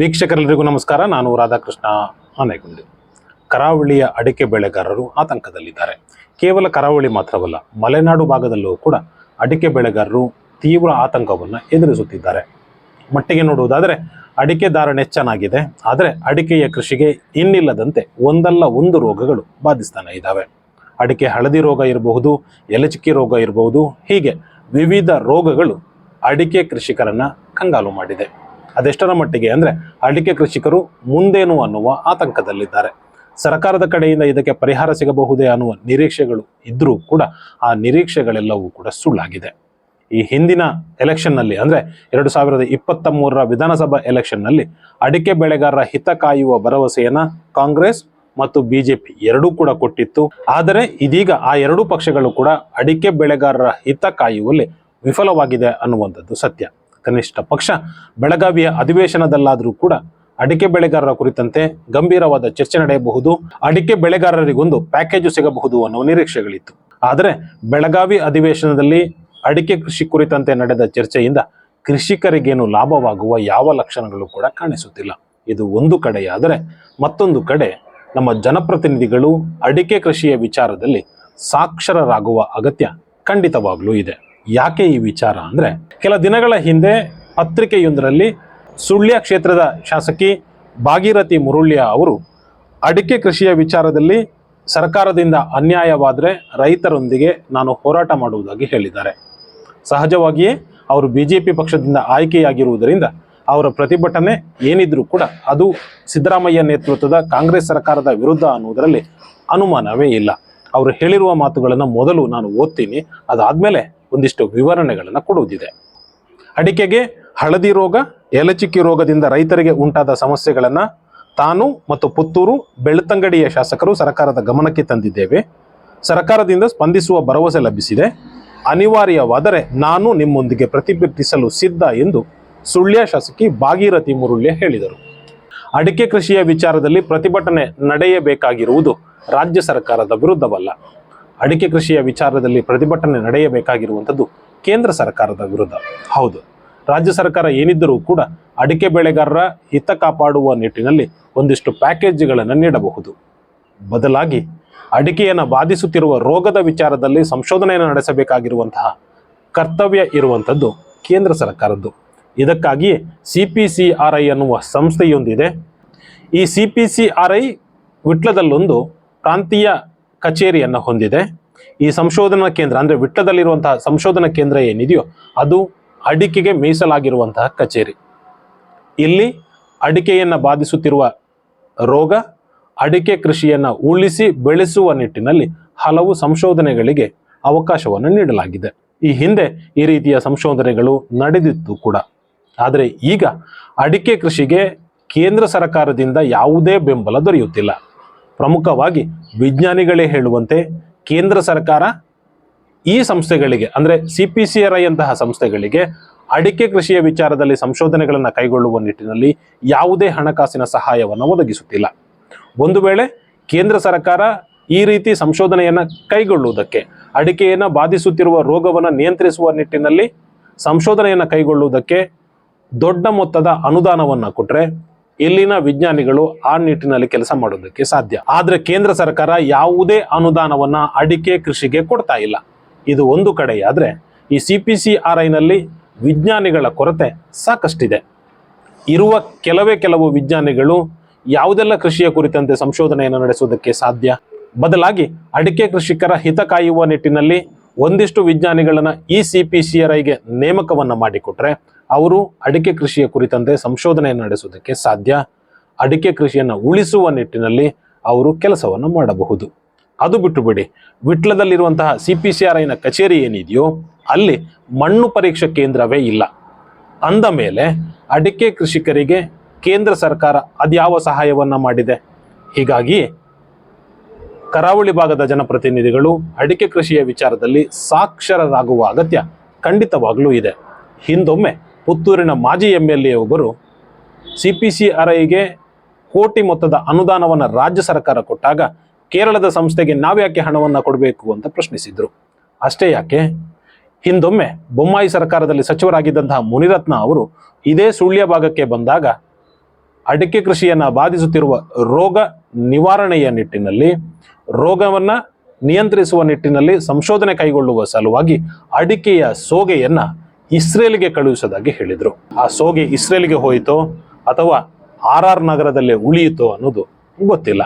ವೀಕ್ಷಕರೆಲ್ಲರಿಗೂ ನಮಸ್ಕಾರ. ನಾನು ರಾಧಾಕೃಷ್ಣ ಆನೆಗುಂಡಿ. ಕರಾವಳಿಯ ಅಡಿಕೆ ಬೆಳೆಗಾರರು ಆತಂಕದಲ್ಲಿದ್ದಾರೆ. ಕೇವಲ ಕರಾವಳಿ ಮಾತ್ರವಲ್ಲ, ಮಲೆನಾಡು ಭಾಗದಲ್ಲೂ ಕೂಡ ಅಡಿಕೆ ಬೆಳೆಗಾರರು ತೀವ್ರ ಆತಂಕವನ್ನು ಎದುರಿಸುತ್ತಿದ್ದಾರೆ. ಮಟ್ಟಿಗೆ ನೋಡುವುದಾದರೆ, ಅಡಿಕೆ ಧಾರಣೆ ಚೆನ್ನಾಗಿದೆ, ಆದರೆ ಅಡಿಕೆಯ ಕೃಷಿಗೆ ಇನ್ನಿಲ್ಲದಂತೆ ಒಂದಲ್ಲ ಒಂದು ರೋಗಗಳು ಬಾಧಿಸ್ತಾನೆ ಇದ್ದಾವೆ. ಅಡಿಕೆ ಹಳದಿ ರೋಗ ಇರಬಹುದು, ಎಲೆಚಿಕ್ಕಿ ರೋಗ ಇರಬಹುದು, ಹೀಗೆ ವಿವಿಧ ರೋಗಗಳು ಅಡಿಕೆ ಕೃಷಿಕರನ್ನು ಕಂಗಾಲು ಮಾಡಿದೆ. ಅದೆಷ್ಟರ ಮಟ್ಟಿಗೆ? ಅಂದರೆ ಅಡಿಕೆ ಕೃಷಿಕರು ಮುಂದೇನು ಅನ್ನುವ ಆತಂಕದಲ್ಲಿದ್ದಾರೆ. ಸರ್ಕಾರದ ಕಡೆಯಿಂದ ಇದಕ್ಕೆ ಪರಿಹಾರ ಸಿಗಬಹುದೇ ಅನ್ನುವ ನಿರೀಕ್ಷೆಗಳು ಇದ್ದರೂ ಕೂಡ ಆ ನಿರೀಕ್ಷೆಗಳೆಲ್ಲವೂ ಕೂಡ ಸುಳ್ಳಾಗಿದೆ. ಈ ಹಿಂದಿನ ಎಲೆಕ್ಷನ್ನಲ್ಲಿ, ಅಂದರೆ ಎರಡು ಸಾವಿರದ ಇಪ್ಪತ್ತ ಮೂರರ ವಿಧಾನಸಭಾ ಎಲೆಕ್ಷನ್ನಲ್ಲಿ ಅಡಿಕೆ ಬೆಳೆಗಾರರ ಹಿತ ಕಾಯುವ ಭರವಸೆಯನ್ನು ಕಾಂಗ್ರೆಸ್ ಮತ್ತು ಬಿಜೆಪಿ ಎರಡೂ ಕೂಡ ಕೊಟ್ಟಿತ್ತು. ಆದರೆ ಇದೀಗ ಆ ಎರಡೂ ಪಕ್ಷಗಳು ಕೂಡ ಅಡಿಕೆ ಬೆಳೆಗಾರರ ಹಿತ ಕಾಯುವಲ್ಲಿ ವಿಫಲವಾಗಿದೆ ಅನ್ನುವಂಥದ್ದು ಸತ್ಯ. ಕನಿಷ್ಠ ಪಕ್ಷ ಬೆಳಗಾವಿಯ ಅಧಿವೇಶನದಲ್ಲಾದರೂ ಕೂಡ ಅಡಿಕೆ ಬೆಳೆಗಾರರ ಕುರಿತಂತೆ ಗಂಭೀರವಾದ ಚರ್ಚೆ ನಡೆಯಬಹುದು. ಅಡಿಕೆ ಬೆಳೆಗಾರರಿಗೊಂದು ಪ್ಯಾಕೇಜು ಸಿಗಬಹುದು ಅನ್ನುವ ನಿರೀಕ್ಷೆಗಳಿತ್ತು. ಆದರೆ ಬೆಳಗಾವಿ ಅಧಿವೇಶನದಲ್ಲಿ ಅಡಿಕೆ ಕೃಷಿ ಕುರಿತಂತೆ ನಡೆದ ಚರ್ಚೆಯಿಂದ ಕೃಷಿಕರಿಗೇನು ಲಾಭವಾಗುವ ಯಾವ ಲಕ್ಷಣಗಳು ಕೂಡ ಕಾಣಿಸುತ್ತಿಲ್ಲ. ಇದು ಒಂದು ಕಡೆಯಾದರೆ ಮತ್ತೊಂದು ಕಡೆ ನಮ್ಮ ಜನಪ್ರತಿನಿಧಿಗಳು ಅಡಿಕೆ ಕೃಷಿಯ ವಿಚಾರದಲ್ಲಿ ಸಾಕ್ಷರರಾಗುವ ಅಗತ್ಯ ಖಂಡಿತವಾಗಲೂ ಇದೆ. ಯಾಕೆ ಈ ವಿಚಾರ ಅಂದರೆ ಕೆಲ ದಿನಗಳ ಹಿಂದೆ ಪತ್ರಿಕೆಯೊಂದರಲ್ಲಿ ಸುಳ್ಯ ಕ್ಷೇತ್ರದ ಶಾಸಕಿ ಭಾಗೀರಥಿ ಮುರುಳ್ಯ ಅವರು ಅಡಿಕೆ ಕೃಷಿಯ ವಿಚಾರದಲ್ಲಿ ಸರ್ಕಾರದಿಂದ ಅನ್ಯಾಯವಾದರೆ ರೈತರೊಂದಿಗೆ ನಾನು ಹೋರಾಟ ಮಾಡುವುದಾಗಿ ಹೇಳಿದ್ದಾರೆ. ಸಹಜವಾಗಿಯೇ ಅವರು ಬಿ ಜೆ ಪಿ ಪಕ್ಷದಿಂದ ಆಯ್ಕೆಯಾಗಿರುವುದರಿಂದ ಅವರ ಪ್ರತಿಭಟನೆ ಏನಿದ್ರೂ ಕೂಡ ಅದು ಸಿದ್ದರಾಮಯ್ಯ ನೇತೃತ್ವದ ಕಾಂಗ್ರೆಸ್ ಸರ್ಕಾರದ ವಿರುದ್ಧ ಅನ್ನುವುದರಲ್ಲಿ ಅನುಮಾನವೇ ಇಲ್ಲ. ಅವರು ಹೇಳಿರುವ ಮಾತುಗಳನ್ನು ಮೊದಲು ನಾನು ಓದ್ತೀನಿ. ಅದಾದ್ಮೇಲೆ ಒಂದಿಷ್ಟು ವಿವರಣೆಗಳನ್ನು ಕೊಡುವುದಿದೆ. ಅಡಿಕೆಗೆ ಹಳದಿ ರೋಗ, ಎಲಚಿಕ್ಕಿ ರೋಗದಿಂದ ರೈತರಿಗೆ ಉಂಟಾದ ಸಮಸ್ಯೆಗಳನ್ನು ತಾನು ಮತ್ತು ಪುತ್ತೂರು ಬೆಳ್ತಂಗಡಿಯ ಶಾಸಕರು ಸರ್ಕಾರದ ಗಮನಕ್ಕೆ ತಂದಿದ್ದೇವೆ. ಸರ್ಕಾರದಿಂದ ಸ್ಪಂದಿಸುವ ಭರವಸೆ ಲಭಿಸಿದೆ. ಅನಿವಾರ್ಯವಾದರೆ ನಾನು ನಿಮ್ಮೊಂದಿಗೆ ಪ್ರತಿಭಟಿಸಲು ಸಿದ್ಧ ಎಂದು ಸುಳ್ಯ ಶಾಸಕಿ ಭಾಗೀರಥಿ ಮುರುಳ್ಯ ಹೇಳಿದರು. ಅಡಿಕೆ ಕೃಷಿಯ ವಿಚಾರದಲ್ಲಿ ಪ್ರತಿಭಟನೆ ನಡೆಯಬೇಕಾಗಿರುವುದು ರಾಜ್ಯ ಸರ್ಕಾರದ ವಿರುದ್ಧವಲ್ಲ. ಅಡಿಕೆ ಕೃಷಿಯ ವಿಚಾರದಲ್ಲಿ ಪ್ರತಿಭಟನೆ ನಡೆಯಬೇಕಾಗಿರುವಂಥದ್ದು ಕೇಂದ್ರ ಸರ್ಕಾರದ ವಿರುದ್ಧ. ಹೌದು. ರಾಜ್ಯ ಸರ್ಕಾರ ಏನಿದ್ದರೂ ಕೂಡ ಅಡಿಕೆ ಬೆಳೆಗಾರರ ಹಿತ ಕಾಪಾಡುವ ನಿಟ್ಟಿನಲ್ಲಿ ಒಂದಿಷ್ಟು ಪ್ಯಾಕೇಜ್ಗಳನ್ನು ನೀಡಬಹುದು. ಬದಲಾಗಿ ಅಡಿಕೆಯನ್ನು ಬಾಧಿಸುತ್ತಿರುವ ರೋಗದ ವಿಚಾರದಲ್ಲಿ ಸಂಶೋಧನೆಯನ್ನು ನಡೆಸಬೇಕಾಗಿರುವಂತಹ ಕರ್ತವ್ಯ ಇರುವಂಥದ್ದು ಕೇಂದ್ರ ಸರ್ಕಾರದ್ದು. ಇದಕ್ಕಾಗಿಯೇ C P C R I ಎನ್ನುವ ಸಂಸ್ಥೆಯೊಂದಿದೆ. ಈ C P C R I ವಿಟ್ಲದಲ್ಲೊಂದು ಪ್ರಾಂತೀಯ ಕಚೇರಿಯನ್ನು ಹೊಂದಿದೆ. ಈ ಸಂಶೋಧನಾ ಕೇಂದ್ರ ಅಂದರೆ ವಿಟ್ಟದಲ್ಲಿರುವಂತಹ ಸಂಶೋಧನಾ ಕೇಂದ್ರ ಏನಿದೆಯೋ ಅದು ಅಡಿಕೆಗೆ ಮೀಸಲಾಗಿರುವಂತಹ ಕಚೇರಿ. ಇಲ್ಲಿ ಅಡಿಕೆಯನ್ನು ಬಾಧಿಸುತ್ತಿರುವ ರೋಗ, ಅಡಿಕೆ ಕೃಷಿಯನ್ನು ಉಳಿಸಿ ಬೆಳೆಸುವ ನಿಟ್ಟಿನಲ್ಲಿ ಹಲವು ಸಂಶೋಧನೆಗಳಿಗೆ ಅವಕಾಶವನ್ನು ನೀಡಲಾಗಿದೆ. ಈ ಹಿಂದೆ ಈ ರೀತಿಯ ಸಂಶೋಧನೆಗಳು ನಡೆದಿತ್ತು ಕೂಡ. ಆದರೆ ಈಗ ಅಡಿಕೆ ಕೃಷಿಗೆ ಕೇಂದ್ರ ಸರ್ಕಾರದಿಂದ ಯಾವುದೇ ಬೆಂಬಲ ದೊರೆಯುತ್ತಿಲ್ಲ. ಪ್ರಮುಖವಾಗಿ ವಿಜ್ಞಾನಿಗಳೇ ಹೇಳುವಂತೆ ಕೇಂದ್ರ ಸರ್ಕಾರ ಈ ಸಂಸ್ಥೆಗಳಿಗೆ, ಅಂದರೆ C P C R I ಅಂತಹ ಸಂಸ್ಥೆಗಳಿಗೆ ಅಡಿಕೆ ಕೃಷಿಯ ವಿಚಾರದಲ್ಲಿ ಸಂಶೋಧನೆಗಳನ್ನು ಕೈಗೊಳ್ಳುವ ನಿಟ್ಟಿನಲ್ಲಿ ಯಾವುದೇ ಹಣಕಾಸಿನ ಸಹಾಯವನ್ನು ಒದಗಿಸುತ್ತಿಲ್ಲ. ಒಂದು ವೇಳೆ ಕೇಂದ್ರ ಸರ್ಕಾರ ಈ ರೀತಿ ಸಂಶೋಧನೆಯನ್ನು ಕೈಗೊಳ್ಳುವುದಕ್ಕೆ, ಅಡಿಕೆಯನ್ನು ಬಾಧಿಸುತ್ತಿರುವ ರೋಗವನ್ನು ನಿಯಂತ್ರಿಸುವ ನಿಟ್ಟಿನಲ್ಲಿ ಸಂಶೋಧನೆಯನ್ನು ಕೈಗೊಳ್ಳುವುದಕ್ಕೆ ದೊಡ್ಡ ಮೊತ್ತದ ಅನುದಾನವನ್ನು ಕೊಟ್ಟರೆ ಇಲ್ಲಿನ ವಿಜ್ಞಾನಿಗಳು ಆ ನಿಟ್ಟಿನಲ್ಲಿ ಕೆಲಸ ಮಾಡೋದಕ್ಕೆ ಸಾಧ್ಯ. ಆದ್ರೆ ಕೇಂದ್ರ ಸರ್ಕಾರ ಯಾವುದೇ ಅನುದಾನವನ್ನ ಅಡಿಕೆ ಕೃಷಿಗೆ ಕೊಡ್ತಾ ಇಲ್ಲ. ಇದು ಒಂದು ಕಡೆಯಾದ್ರೆ ಈ ಸಿ ಪಿ ವಿಜ್ಞಾನಿಗಳ ಕೊರತೆ ಸಾಕಷ್ಟಿದೆ. ಇರುವ ಕೆಲವೇ ಕೆಲವು ವಿಜ್ಞಾನಿಗಳು ಯಾವುದೆಲ್ಲ ಕೃಷಿಯ ಕುರಿತಂತೆ ಸಂಶೋಧನೆಯನ್ನು ನಡೆಸುವುದಕ್ಕೆ ಸಾಧ್ಯ? ಬದಲಾಗಿ ಅಡಿಕೆ ಕೃಷಿಕರ ಹಿತ ಕಾಯುವ ನಿಟ್ಟಿನಲ್ಲಿ ಒಂದಿಷ್ಟು ವಿಜ್ಞಾನಿಗಳನ್ನ ಈ ಸಿ ಪಿ ಸಿ ಆರ್ ಐಗೆ ನೇಮಕವನ್ನ ಮಾಡಿಕೊಟ್ರೆ ಅವರು ಅಡಿಕೆ ಕೃಷಿಯ ಕುರಿತಂತೆ ಸಂಶೋಧನೆಯನ್ನು ನಡೆಸುವುದಕ್ಕೆ ಸಾಧ್ಯ. ಅಡಿಕೆ ಕೃಷಿಯನ್ನು ಉಳಿಸುವ ನಿಟ್ಟಿನಲ್ಲಿ ಅವರು ಕೆಲಸವನ್ನು ಮಾಡಬಹುದು. ಅದು ಬಿಟ್ಟು ಬಿಡಿ ವಿಟ್ಲದಲ್ಲಿರುವಂತಹ ಸಿ ಪಿ ಸಿ ಆರ್ ಐನ ಕಚೇರಿ ಏನಿದೆಯೋ ಅಲ್ಲಿ ಮಣ್ಣು ಪರೀಕ್ಷಾ ಕೇಂದ್ರವೇ ಇಲ್ಲ. ಅಂದ ಮೇಲೆ ಅಡಿಕೆ ಕೃಷಿಕರಿಗೆ ಕೇಂದ್ರ ಸರ್ಕಾರ ಅದ್ಯಾವ ಸಹಾಯವನ್ನು ಮಾಡಿದೆ? ಹೀಗಾಗಿ ಕರಾವಳಿ ಭಾಗದ ಜನಪ್ರತಿನಿಧಿಗಳು ಅಡಿಕೆ ಕೃಷಿಯ ವಿಚಾರದಲ್ಲಿ ಸಾಕ್ಷರರಾಗುವ ಅಗತ್ಯ ಖಂಡಿತವಾಗಲೂ ಇದೆ. ಹಿಂದೊಮ್ಮೆ ಪುತ್ತೂರಿನ ಮಾಜಿ ಎಂ ಎಲ್ ಎ ಒಬ್ಬರು ಸಿ ಪಿ ಸಿ ಆರ್ ಐಗೆ ಕೋಟಿ ಮೊತ್ತದ ಅನುದಾನವನ್ನು ರಾಜ್ಯ ಸರ್ಕಾರ ಕೊಟ್ಟಾಗ ಕೇರಳದ ಸಂಸ್ಥೆಗೆ ನಾವ್ಯಾಕೆ ಹಣವನ್ನು ಕೊಡಬೇಕು ಅಂತ ಪ್ರಶ್ನಿಸಿದರು. ಅಷ್ಟೇ ಯಾಕೆ? ಹಿಂದೊಮ್ಮೆ ಬೊಮ್ಮಾಯಿ ಸರ್ಕಾರದಲ್ಲಿ ಸಚಿವರಾಗಿದ್ದಂತಹ ಮುನಿರತ್ನ ಅವರು ಇದೇ ಸುಳ್ಯ ಭಾಗಕ್ಕೆ ಬಂದಾಗ ಅಡಿಕೆ ಕೃಷಿಯನ್ನು ಬಾಧಿಸುತ್ತಿರುವ ರೋಗ ನಿವಾರಣೆಯ ನಿಟ್ಟಿನಲ್ಲಿ, ರೋಗವನ್ನು ನಿಯಂತ್ರಿಸುವ ನಿಟ್ಟಿನಲ್ಲಿ ಸಂಶೋಧನೆ ಕೈಗೊಳ್ಳುವ ಸಲುವಾಗಿ ಅಡಿಕೆಯ ಸೋಗೆಯನ್ನ ಇಸ್ರೇಲ್ಗೆ ಕಳುಹಿಸೋದಾಗಿ ಹೇಳಿದರು. ಆ ಸೋಗೆ ಇಸ್ರೇಲ್ಗೆ ಹೋಯಿತೋ ಅಥವಾ ಆರ್ ಆರ್ ನಗರದಲ್ಲೇ ಉಳಿಯಿತೋ ಅನ್ನೋದು ಗೊತ್ತಿಲ್ಲ.